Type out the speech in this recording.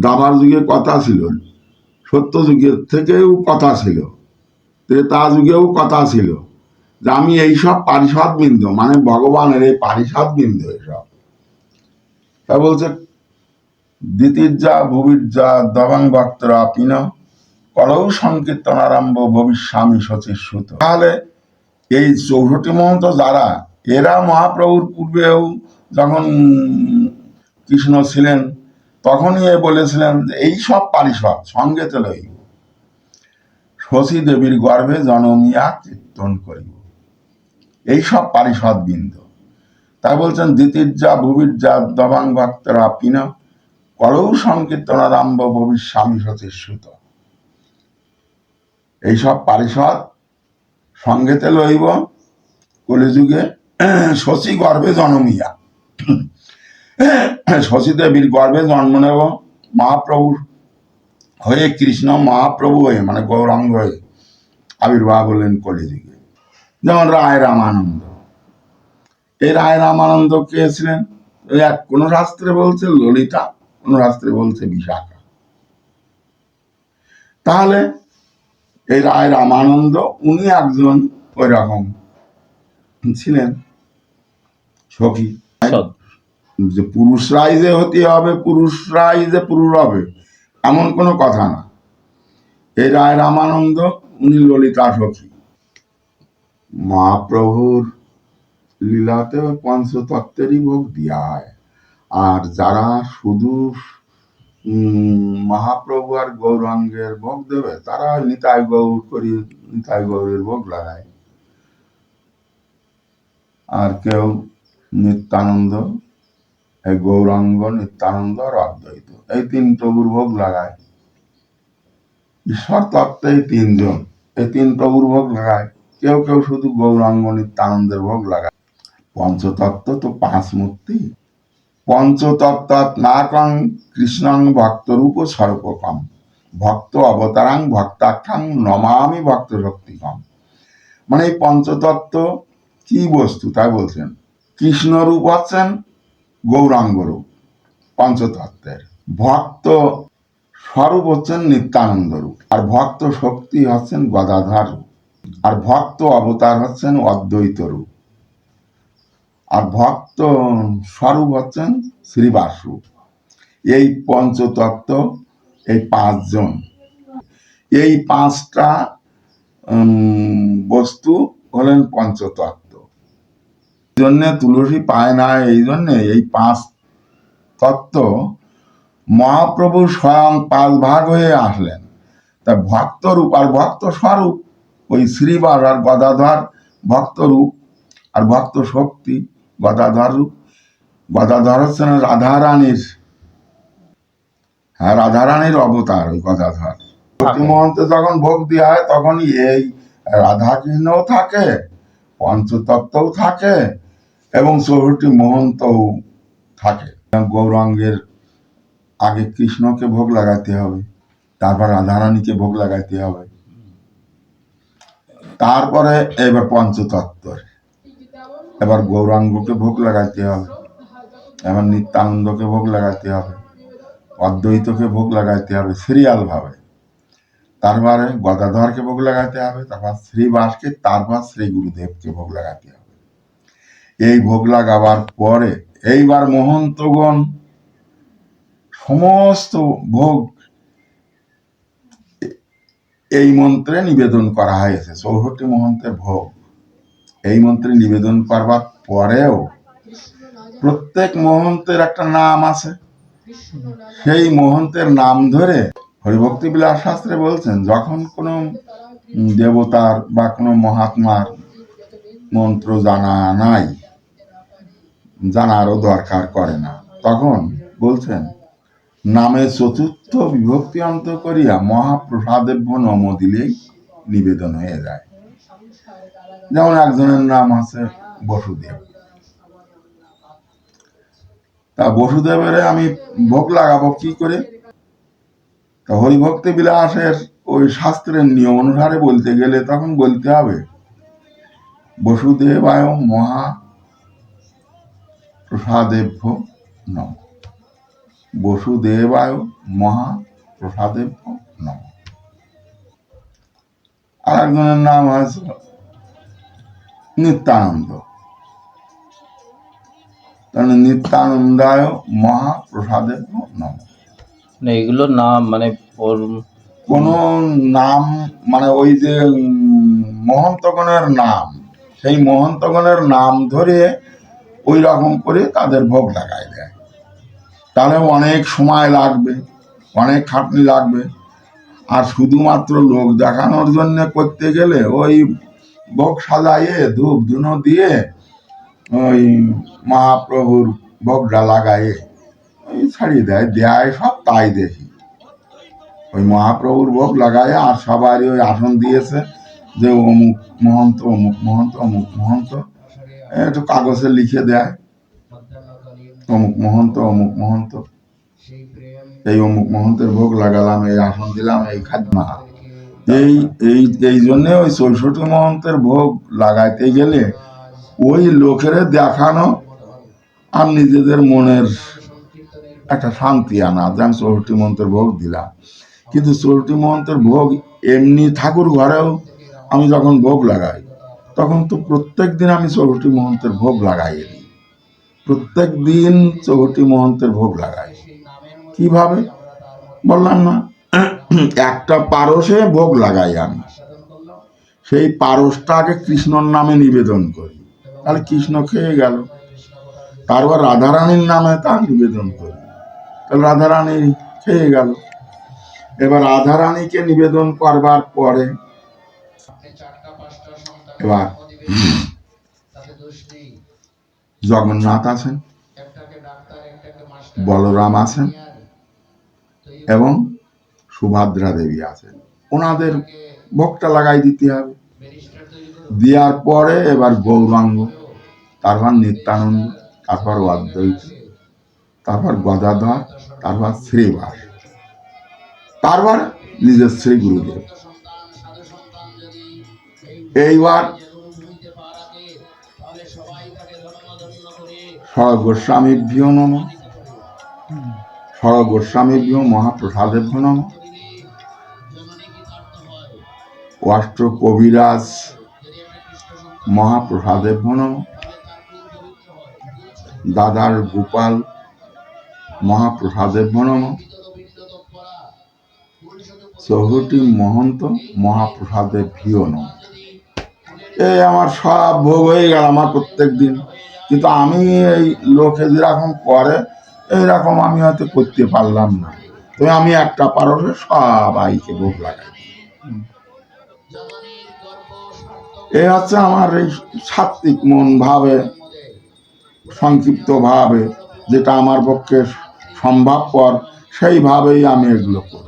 দাবার যুগে কথা ছিল। সত্য যুগের থেকেও কথা ছিল। ত্রেতা যুগেও কথা ছিল। যে আমি এইসব পারিষদ বিন্দ মানে ভগবানের এই পারিষদ বিন্দ এসব। তা বলছে, দ্বিতীর্যা, ভুবির্যা, দবাং ভক্তরা পিন কলৌ সংকীর্তন আরম্ভ, ভবিষ্যামী শচীর সুত তাহলে এই চৌষট্টি মহন্ত যারা, এরা মহাপ্রভুর পূর্বেও যখন কৃষ্ণ ছিলেন তখনই এ বলেছিলেন এই সব পারিষদ, সঙ্গে চলই শশী দেবীর গর্ভে জনমিয়া কীর্তন করিব। এই সব পারিষদ বৃন্দ। তাই বলছেন, দ্বিতীর্যা, ভুবির্যা, দবাং ভক্তরা পিন করৌ সংকীর্তন আরম্ভ ভবিষ্যামী সুত এইসব পারিষদ সঙ্গেতে লইব। কলিযুগে শশী গর্ভে জন্মিয়া শশী দেবীর গর্ভে জন্ম নেব। মহাপ্রভু হয়ে কৃষ্ণ মহাপ্রভু হয়ে মানে গৌরাঙ্গ হয়ে আবির্ভাব হলেন কলিযুগে। যেমন রায় রামানন্দ। এই রায় রামানন্দ কে ছিলেন? এক, কোন শাস্ত্রে বলছে ললিতা, কোন শাস্ত্রে বলছে বিশাখা। তাহলে এই রায় রামানন্দ, উনি একজন ওই রকম ছিলেন সখী। যে পুরুষরাই যে হতে হবে, পুরুষরাই যে পুরুষ হবে, এমন কোনো কথা না। এই রায় রামানন্দ, উনি ললিতা সখী। মহাপ্রভুর লীলাতে পঞ্চতত্ত্বেরই ভোগ দেওয়া হয়। আর যারা শুধু মহাপ্রভু আর গৌরাঙ্গের ভোগ দেবে, তারা নিতাই গৌর করি, নিতাই গৌরের ভোগ লাগায়। আর কেউ নিত্যানন্দ গৌরাঙ্গ নিত্যানন্দ আর অদ্বৈত এই তিন প্রভুর ভোগ লাগায়। ঈশ্বর তত্ত্বে এই তিনজন। এই তিন প্রভুর ভোগ লাগায়। কেউ কেউ শুধু গৌরাঙ্গ নিত্যানন্দের ভোগ লাগায়। পঞ্চতত্ত্ব তো পাঁচ মূর্তি। পঞ্চতত্ত্ব নাকং কৃষ্ণং ভক্তরূপ স্বরূপকম ভক্ত অবতারাং ভক্তাখ্যাং নমামি ভক্ত শক্তিকম মানে এই পঞ্চতত্ত্ব কি বস্তু তাই বলছেন? কৃষ্ণরূপ হচ্ছেন গৌরাঙ্গ রূপ পঞ্চতত্ত্বের। ভক্ত স্বরূপ হচ্ছেন নিত্যানন্দ রূপ আর ভক্ত শক্তি হচ্ছেন গদাধর রূপ আর ভক্ত অবতার হচ্ছেন অদ্বৈত রূপ আর ভক্ত স্বরূপ হচ্ছেন শ্রীবাস রূপ এই পঞ্চতত্ত্ব এই পাঁচজন, এই পাঁচটা বস্তু হলেন পঞ্চতত্ত্ব। জন্যে তুলসী পায় না এই জন্যে এই পাঁচ তত্ত্ব। মহাপ্রভু স্বয়ং পাঁচ ভাগ হয়ে আসলেন। তা ভক্ত রূপ আর ভক্ত স্বরূপ ওই শ্রীবাস আর গদাধর ভক্ত রূপ আর ভক্ত শক্তি গদাধর রূপ গদাধর হচ্ছেন রাধারানীর হ্যাঁ রাধারানীর অবতার ওই গদাধর। প্রতি মহন্তে যখন ভোগ দেওয়া হয় তখনই এই রাধাকৃষ্ণও থাকে পঞ্চতত্ত্বও থাকে এবং চৌষট্টি মহন্তও থাকে। গৌরাঙ্গের আগে কৃষ্ণকে ভোগ লাগাতে হবে, তারপর রাধারানীকে ভোগ লাগাতে হবে। তারপরে এবার পঞ্চতত্ত্বর। এবার গৌরাঙ্গকে ভোগ লাগাতে হবে, এবার নিত্যানন্দকে ভোগ লাগাতে হবে, অদ্বৈতকে ভোগ লাগাতে হবে সিরিয়াল ভাবে তারপরে গদাধরকে ভোগ লাগাতে হবে, তারপর শ্রীবাসকে, তারপর শ্রী গুরুদেবকে ভোগ লাগাতে হবে। এই ভোগ লাগাবার পরে। এইবার মহন্তগণ সমস্ত ভোগ এই মন্ত্রে নিবেদন করা হয়েছে। চৌষট্টি মহন্তের ভোগ। এই মন্ত্রে নিবেদন করবার পরেও প্রত্যেক মহন্তের একটা নাম আছে। সেই মহন্তের নাম ধরে হরিভক্তি বিলাস শাস্ত্রে বলছেন, যখন কোনো দেবতার বা কোনো মহাত্মার মন্ত্র জানা নাই জানারও দরকার করে না। তখন বলছেন, নামে চতুর্থ বিভক্তি অন্ত করিয়া মহাপ্রসাদেভ্য নম দিলেই নিবেদন হয়ে যায়। যেমন একজনের নাম আছে বসুদেব। তা বসুদেবের আমি ভোগ লাগাবো কি করে? তা হরিভক্তি বিলাসের ওই শাস্ত্রের নিয়ম অনুসারে বলতে গেলে তখন বলতে হবে বসুদেব বসুদেবায় মহা প্রসাদেভ্য নম। বসুদেবায় মহাপ্রসাদেব নম। আর একজনের নাম হয়েছে নিত্যানন্দ। তাহলে নিত্যানন্দায় মহাপ্রসাদেব নম। মানে এগুলোর নাম মানে কোন নাম মানে ওই যে মহন্তগণের নাম সেই মহন্তগণের নাম ধরে ওই রকম করে তাদের ভোগ লাগাই দেয়। তাহলে অনেক সময় লাগবে, অনেক খাটনি লাগবে। আর শুধুমাত্র লোক দেখানোর জন্য করতে গেলে ওই ভোগ সাজাইয়ে ধূপ ধুনো দিয়ে ওই মহাপ্রভুর ভোগটা লাগাইয়ে ওই ছাড়িয়ে দেয়। দেয় সব, তাই দেখি। ওই মহাপ্রভুর ভোগ লাগায় আর সবারই ওই আসন দিয়েছে যে অমুক মহন্ত অমুক মহন্ত অমুক মহন্ত। একটু কাগজে লিখে দেয়। অমুক মহন্ত অমুক মহন্ত। এই অমুক মহন্তের ভোগ লাগালাম, এই আসন দিলাম, এই খাদ্য না এই এই এই জন্যে ওই চৌষট্টি মহন্তের ভোগ লাগাইতে গেলে ওই লোকেরে দেখানো আর নিজেদের মনের একটা শান্তি আনা। যে আমি চৌষট্টি মন্ত্রের ভোগ দিলাম। কিন্তু চৌষট্টি মন্ত্রের ভোগ এমনি ঠাকুর ঘরেও আমি যখন ভোগ লাগাই তখন তো প্রত্যেক দিন আমি চৌষট্টি মহন্তের ভোগ লাগাই দিই প্রত্যেক দিন চৌষট্টি মহন্তের ভোগ লাগাই। কীভাবে? বললাম না। একটা পারসে ভোগ লাগাই আমি। সেই পারসটাকে কৃষ্ণর নামে নিবেদন করি। তাহলে কৃষ্ণ খেয়ে গেল। তারপর রাধারানীর নামে তা নিবেদন করি। তাহলে রাধারানী খেয়ে গেল। এবার রাধারানীকে নিবেদন করবার পরে এবার, জগন্নাথ আছেন, বলরাম আছেন এবং সুভদ্রা দেবী আছেন। ওনাদের ভোগটা লাগাই দিতে হবে। দেওয়ার পরে এবার গৌরাঙ্গ, তারপর নিত্যানন্দ, তারপর অদ্বৈত, তারপর গদাধর, তারপর শ্রীবাস, তারপর নিজের শ্রী গুরুদেব। এইবার সর্বস্বামীভ্য নম। সর্বস্বামীভ্য মহাপ্রসাদেভ্য নম। অষ্ট কবিরাজ মহাপ্রসাদেভ্য নম। দাদার গোপাল মহাপ্রসাদেভ্য নম। চৌহটি মহন্ত মহাপ্রসাদের ভিও নম। এই আমার সব ভোগ হয়ে গেল আমার প্রত্যেক দিন। কিন্তু আমি এই লোকে যেরকম করে, এইরকম আমি হয়তো করতে পারলাম না। তো আমি একটা পারসে সবাইকে ভোগ লাগাই। এই হচ্ছে আমার এই সাত্বিক মন ভাবে সংক্ষিপ্ত ভাবে যেটা আমার পক্ষে সম্ভবপর, সেইভাবেই আমি এগুলো করি।